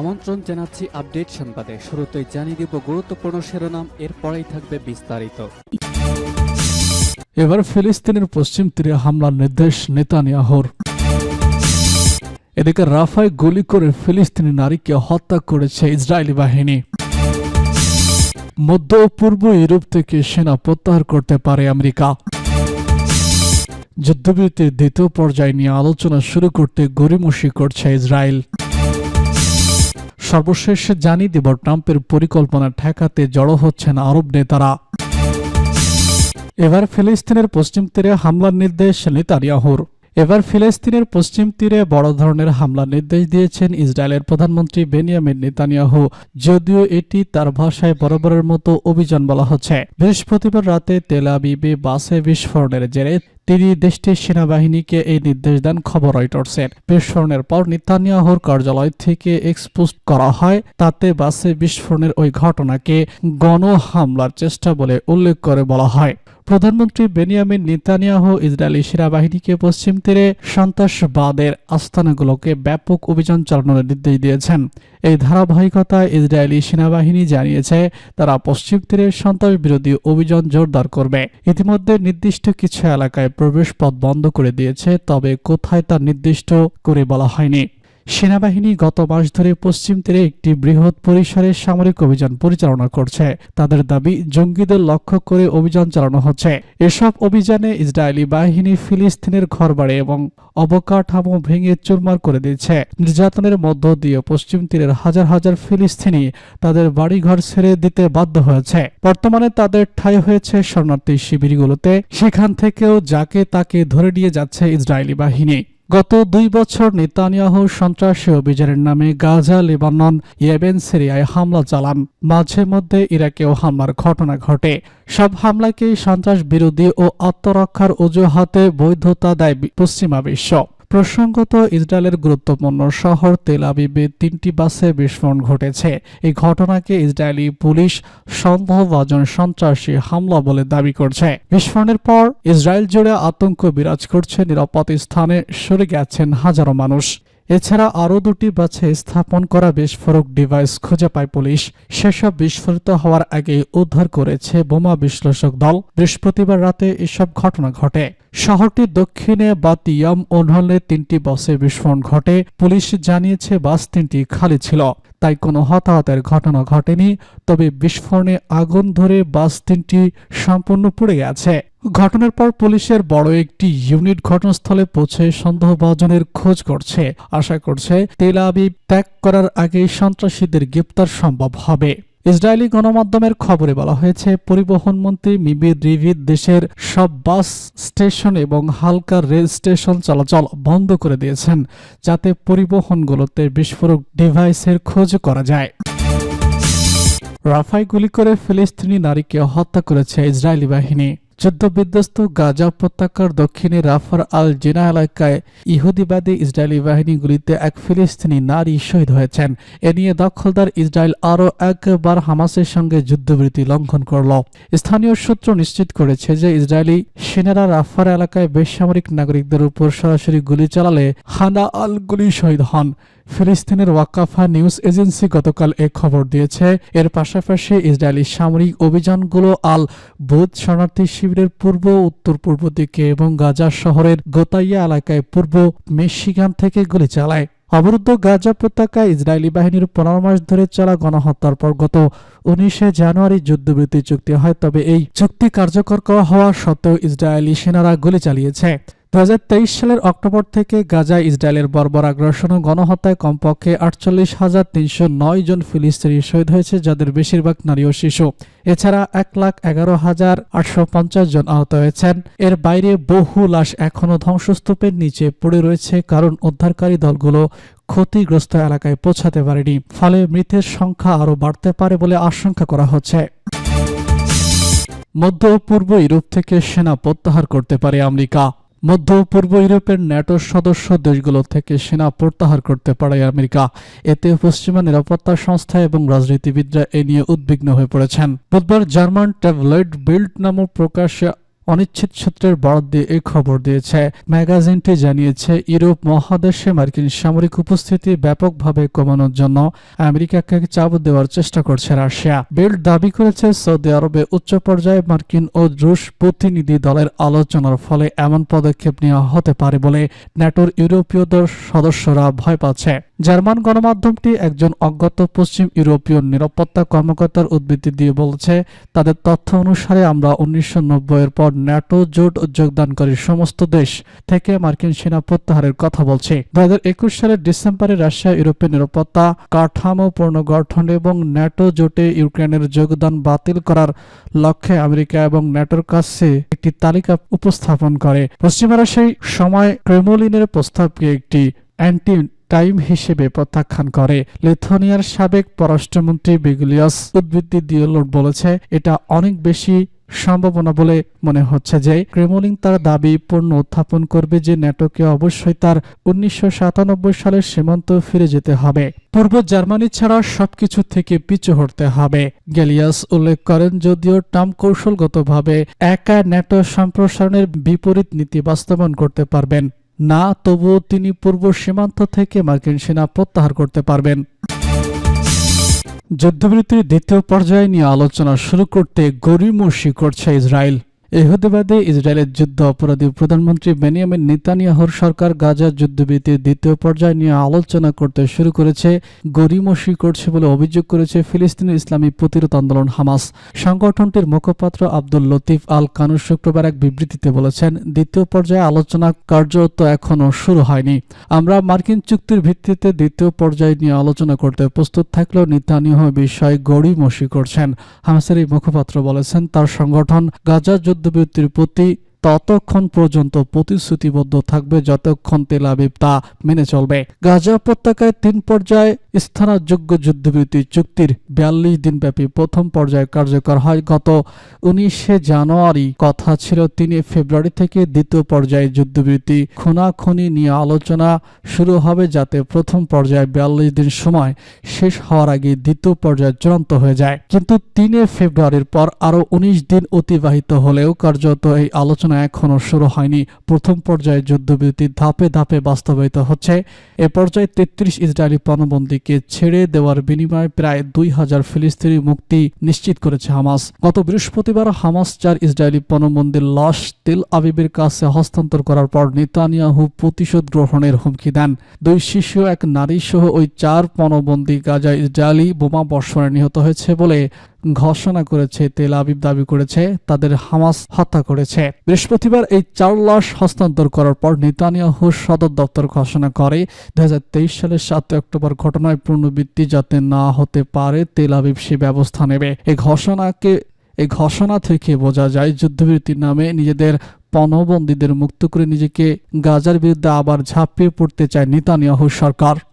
আমন্ত্রণ জানাচ্ছি আপডেট সংবাদে। শুরুতেই জানিয়ে দিব গুরুত্বপূর্ণ শিরোনাম, এরপরেই থাকবে বিস্তারিত। এবার ফিলিস্তিনের পশ্চিম তীরে হামলার নির্দেশ নেতানিয়াহুর। এদিকে রাফায় গুলি করে ফিলিস্তিনি নারীকে হত্যা করেছে ইসরায়েলি বাহিনী। মধ্য ও পূর্ব ইউরোপ থেকে সেনা প্রত্যাহার করতে পারে আমেরিকা। যুদ্ধবিরতির দ্বিতীয় পর্যায় নিয়ে আলোচনা শুরু করতে গড়িমসি করছে ইসরায়েল। সর্বশেষ জানি দেব, ট্রাম্পের পরিকল্পনা ঠেকাতে জড়ো হচ্ছেন আরব নেতারা। এবার ফিলিস্তিনের পশ্চিম তীরে হামলার নির্দেশ নেতানিয়াহুর। এবার ফিলিস্তিনের পশ্চিম তীরে বড় ধরনের হামলার নির্দেশ দিয়েছেন ইসরায়েলের প্রধানমন্ত্রী বেনিয়ামিন নেতানিয়াহু। যদিও এটি তার ভাষায় বরাবরের মতো অভিযান বলা হচ্ছে। বৃহস্পতিবার রাতে তেল আবিবে বাসে বিস্ফোরণের জেরে তিনি দেশটির সেনাবাহিনীকে এই নির্দেশ দেন খবর রয়টার্সের বিস্ফোরণের পর নেতানিয়াহুর কার্যালয় থেকে এক্সপোস্ট করা হয়, তাতে বাসে বিস্ফোরণের ওই ঘটনাকে গণ হামলার চেষ্টা বলে উল্লেখ করে বলা হয়। প্রধানমন্ত্রী বেনিয়ামিন নেতানিয়াহু ইসরায়েলি সেনাবাহিনীকে পশ্চিম তীরে সন্ত্রাসবাদের আস্তানাগুলোকে ব্যাপক অভিযান চালানোর নির্দেশ দিয়েছেন। এই ধারাবাহিকতায় ইসরায়েলি সেনাবাহিনী জানিয়েছে, তারা পশ্চিম তীরে সন্ত্রাস বিরোধী অভিযান জোরদার করবে। ইতিমধ্যে নির্দিষ্ট কিছু এলাকায় প্রবেশ পথ বন্ধ করে দিয়েছে, তবে কোথায় তা নির্দিষ্ট করে বলা হয়নি। সেনাবাহিনী গত মাস ধরে পশ্চিম তীরে একটি বৃহৎ পরিসরের সামরিক অভিযান পরিচালনা করছে। তাদের দাবি, জঙ্গিদের লক্ষ্য করে অভিযান চালানো হচ্ছে। এসব অভিযানে ইসরায়েলি বাহিনী ফিলিস্তিনের ঘরবাড়ি এবং অবকাঠামো ভেঙে চুরমার করে দিচ্ছে। নির্যাতনের মধ্য দিয়ে পশ্চিম তীরের হাজার হাজার ফিলিস্তিনি তাদের বাড়িঘর ছেড়ে দিতে বাধ্য হয়েছে। বর্তমানে তাদের ঠাঁই হয়েছে শরণার্থী শিবিরগুলোতে। সেখান থেকেও যাকে তাকে ধরে নিয়ে যাচ্ছে ইসরায়েলি বাহিনী। গত দুই বছর নেতানিয়াহু সন্ত্রাসী অভিযানের নামে গাজা, লেবানন ইয়েবেন সিরিয়ায় হামলা চালান। মাঝে মধ্যে ইরাকেও হামলার ঘটনা ঘটে। সব হামলাকেই সন্ত্রাস বিরোধী ও আত্মরক্ষার অজুহাতে বৈধতা দেয় পশ্চিমা বিশ্ব। প্রসঙ্গত, ইসরায়েলের গুরুত্বপূর্ণ শহর তেল আবিবে তিনটি বাসে বিস্ফোরণ ঘটেছে। এই ঘটনাকে ইসরায়েলি পুলিশ সন্দেহভাজন সন্ত্রাসী হামলা বলে দাবি করছে। বিস্ফোরণের পর ইসরায়েল জুড়ে আতঙ্ক বিরাজ করছে, নিরাপদ স্থানে সরে গেছেন হাজারো মানুষ। এছাড়া আরও দুটি বাসে স্থাপন করা বিস্ফোরক ডিভাইস খুঁজে পায় পুলিশ। সেসব বিস্ফোরিত হওয়ার আগে উদ্ধার করেছে বোমা বিশ্লেষক দল। বৃহস্পতিবার রাতে এসব ঘটনা ঘটে। শহরটির দক্ষিণে বাতিয়াম ওনহলে তিনটি বাসে বিস্ফোরণ ঘটে। পুলিশ জানিয়েছে, বাস তিনটি খালি ছিল। তাই কোনো হতাহতের ঘটনা ঘটেনি। তবে বিস্ফোরণে আগুন ধরে বাস তিনটি সম্পূর্ণ পুড়ে গেছে। ঘটনার পর পুলিশের বড় একটি ইউনিট ঘটনাস্থলে পৌঁছে সন্দেহভাজনের খোঁজ করছে। আশা করছে তেল আবিব ত্যাগ করার আগেই সন্ত্রাসীদের গ্রেপ্তার সম্ভব হবে। ইসরায়েলি গণমাধ্যমের খবরে বলা হয়েছে, পরিবহন মন্ত্রী মিবির রিভিদ দেশের সব বাস স্টেশন এবং হালকা রেল স্টেশন চলাচল বন্ধ করে দিয়েছেন, যাতে পরিবহনগুলোতে বিস্ফোরক ডিভাইসের খোঁজ করা যায়। রাফায় গুলি করে ফিলিস্তিনি নারীকে হত্যা করেছে ইসরায়েলি বাহিনী। যুদ্ধবিধ্বস্ত গাজা উপত্যকার দক্ষিণে রাফার আল জেনা এলাকায় ইহুদিবাদী ইসরায়েলি বাহিনীগুলিতে এক ফিলিস্তিনি নারী শহীদ হয়েছেন। এ নিয়ে দখলদার ইসরায়েল আরও একবার হামাসের সঙ্গে যুদ্ধবিরতি লঙ্ঘন করল। স্থানীয় সূত্র নিশ্চিত করেছে যে ইসরায়েলি সেনারা রাফার এলাকায় বেসামরিক নাগরিকদের উপর সরাসরি গুলি চালালে হানা আল গুলি শহীদ হন। ফিলিস্তিনের ওয়াকাফা নিউজ এজেন্সি গতকাল এ খবর দিয়েছে। এর পাশাপাশি ইসরায়েলি সামরিক অভিযানগুলো আল বুধ শরণার্থী শিবিরের পূর্ব, উত্তর পূর্ব দিকে এবং গাজা শহরের গোতাইয়া এলাকায় পূর্ব মেসিগান থেকে গুলি চালায়। অবরুদ্ধ গাজা উপত্যকায় ইসরায়েলি বাহিনীর পনেরো মাস ধরে চলা গণহত্যার পর গত উনিশে জানুয়ারি যুদ্ধবিরতি চুক্তি হয়, তবে এই চুক্তি কার্যকর করা হওয়া সত্ত্বেও ইসরায়েলি সেনারা গুলি চালিয়েছে। দু হাজার তেইশ সালের অক্টোবর থেকে গাজায় ইসরায়েলের বর্বর আগ্রাসন ও গণহত্যায় কমপক্ষে আটচল্লিশ হাজার তিনশো নয় জন ফিলিস্তিনি শহীদ হয়েছে, যাদের বেশিরভাগ নারী ও শিশু। এছাড়া এক লাখ এগারো হাজার আটশো পঞ্চাশ জন আহত হয়েছেন। এর বাইরে বহু লাশ এখনও ধ্বংসস্তূপের নিচে পড়ে রয়েছে, কারণ উদ্ধারকারী দলগুলো ক্ষতিগ্রস্ত এলাকায় পৌঁছাতে পারেনি, ফলে মৃতের সংখ্যা আরও বাড়তে পারে বলে আশঙ্কা করা হচ্ছে। মধ্য পূর্ব ইউরোপ থেকে সেনা প্রত্যাহার করতে পারে আমেরিকা। মধ্য পূর্ব ইউরোপের ন্যাটোর সদস্য দেশগুলো থেকে সেনা প্রত্যাহার করতে পারে আমেরিকা। এতে পশ্চিমা নিরাপত্তা সংস্থা এবং রাজনীতিবিদরা এ নিয়ে উদ্বিগ্ন হয়ে পড়েছেন। বুধবার জার্মান ট্যাবলয়েড বিল্ড নামক প্রকাশ্যে অনিশ্চিত সূত্রের বরাদ দিয়ে এই খবর দিয়েছে। ম্যাগাজিনটি জানিয়েছে, ইউরোপ মহাদেশে মার্কিন সামরিক উপস্থিতি ব্যাপকভাবে কমানোর জন্য আমেরিকাকে চাপ দেওয়ার চেষ্টা করছে রাশিয়া। বিল্ড দাবি করেছে, সৌদি আরবে উচ্চ পর্যায়ে মার্কিন ও রুশ প্রতিনিধি দলের আলোচনার ফলে এমন পদক্ষেপ নেওয়া হতে পারে বলে ন্যাটোর ইউরোপীয় সদস্যরা ভয় পাচ্ছে। জার্মান গণমাধ্যমটি একজন অজ্ঞাত পশ্চিম ইউরোপীয় নিরাপত্তা কর্মকর্তার উদ্ধৃতি দিয়ে বলছে, তাদের তথ্য অনুসারে আমরা উনিশশো এর পর ন্যাটো জোট যোগদানকারী সমস্ত দেশ থেকে মার্কিন সেনা প্রত্যাহারের কথা বলছে। দুই হাজার একুশ সালের ডিসেম্বরে রাশিয়া ইউরোপের নিরাপত্তা কাঠামো পুনর্গঠন এবং ন্যাটো জোটে ইউক্রেনের যোগদান বাতিল করার লক্ষ্যে আমেরিকা এবং ন্যাটোর কাছে একটি তালিকা উপস্থাপন করে। পশ্চিমারা সেই সময় ক্রেমলিনের প্রস্তাবকে একটি অ্যান্টি টাইম হিসেবে প্রত্যাখ্যান করে। লিথুয়ানিয়ার সাবেক পররাষ্ট্রমন্ত্রী বিগুলিয়াস উদ্বৃত্তি দিয়ে বলেছে, এটা অনেক বেশি সম্ভাবনা বলে মনে হচ্ছে যে ক্রেমলিন তার দাবি পূর্ণ উত্থাপন করবে যে ন্যাটোকে অবশ্যই তার উনিশশো সাতানব্বই সালের সীমান্ত ফিরে যেতে হবে। পূর্ব জার্মানি ছাড়া সবকিছু থেকে পিছু হটতে হবে। গ্যালিয়াস উল্লেখ করেন, যদিও ট্রাম্প কৌশলগতভাবে একা ন্যাটো সম্প্রসারণের বিপরীত নীতি বাস্তবায়ন করতে পারবেন না, তবুও তিনি পূর্ব সীমান্ত থেকে মার্কিন সেনা প্রত্যাহার করতে পারবেন। যুদ্ধবিরতির দ্বিতীয় পর্যায়ে নিয়ে আলোচনা শুরু করতে গরিমসি করছে ইসরায়েল। এহুদিবাদে ইসরায়েলের যুদ্ধ অপরাধী প্রধানমন্ত্রী বেনিয়ামিন নেতানিয়াহুর সরকার গাজার যুদ্ধবিরতির দ্বিতীয় পর্যায়ে নিয়ে আলোচনা করতে শুরু করেছে গরিমসি করছে বলে অভিযোগ করেছে ফিলিস্তিনের ইসলামী প্রতিরোধ আন্দোলন হামাস। সংগঠনটির মুখপাত্র আব্দুল লতিফ আল কানুর শুক্রবার এক বিবৃতিতে বলেছেন, দ্বিতীয় পর্যায়ে আলোচনা কার্যত এখনও শুরু হয়নি। আমরা মার্কিন চুক্তির ভিত্তিতে দ্বিতীয় পর্যায়ে নিয়ে আলোচনা করতে প্রস্তুত থাকলেও নেতানিয়াহু বিষয়ে গড়িমসি করছেন। হামাসের এই মুখপাত্র বলেছেন, তার সংগঠন গাজা যুদ্ধবিরতির প্রতি ততক্ষণ পর্যন্ত প্রতিশ্রুতিবদ্ধ থাকবে যতক্ষণ তেল আবিব তা মেনে চলবে। গাজা উপত্যকায় তিন পর্যায়ে স্থানযোগ্য যুদ্ধবিরতি চুক্তির বিয়াল্লিশ দিনব্যাপী প্রথম পর্যায়ে কার্যকর হয়। গত উনিশে জানুয়ারি, কথা ছিল তিন ফেব্রুয়ারি থেকে দ্বিতীয় পর্যায়ে যুদ্ধবিরতি খুনাখুনি নিয়ে আলোচনা শুরু হবে যাতে প্রথম পর্যায়ে বিয়াল্লিশ দিন সময় শেষ হওয়ার আগে দ্বিতীয় পর্যায়ে চূড়ান্ত হয়ে যায়। কিন্তু তিনে ফেব্রুয়ারির পর আরও উনিশ দিন অতিবাহিত হলেও কার্যত এই আলোচনা এখনও শুরু হয়নি। প্রথম পর্যায়ে যুদ্ধবিরতি ধাপে ধাপে বাস্তবায়িত হচ্ছে। এ পর্যায়ে তেত্রিশ ইসরায়েলি পণবন্দীকে ছেড়ে দেওয়ার বিনিময়ে প্রায় দুই হাজার ফিলিস্তিনি মুক্তি নিশ্চিত করেছে হামাস। গত বৃহস্পতিবার হামাস চার ইসরায়েলি পণবন্দীর লাশ তেল আবিবের কাছে হস্তান্তর করার পর নেতানিয়াহু প্রতিশোধ গ্রহণের হুমকি দেন। দুই শিশু এক নারী সহ ওই চার পণবন্দী গাজা ইসরায়েলি বোমা বর্ষণে নিহত হয়েছে বলে ঘোষণা করেছে, তেল আবিব দাবি করেছে, তাদের হামাস হত্যা করেছে। বৃহস্পতিবার এই চার লাশ হস্তান্তর করার পর নেতানিয়াহু সদর দপ্তর ঘোষণা করে দু হাজার তেইশ সালের সাত অক্টোবর ঘটনায় পুনরাবৃত্তি যাতে না হতে পারে, তেল আবিব সে ব্যবস্থা নেবে। এই ঘোষণাকে এই ঘোষণা থেকে বোঝা যায়, যুদ্ধবিরতির নামে নিজেদের পণবন্দীদের মুক্ত করে নিজেকে গাজার বিরুদ্ধে আবার ঝাঁপিয়ে পড়তে চায় নেতানিয়াহু সরকার।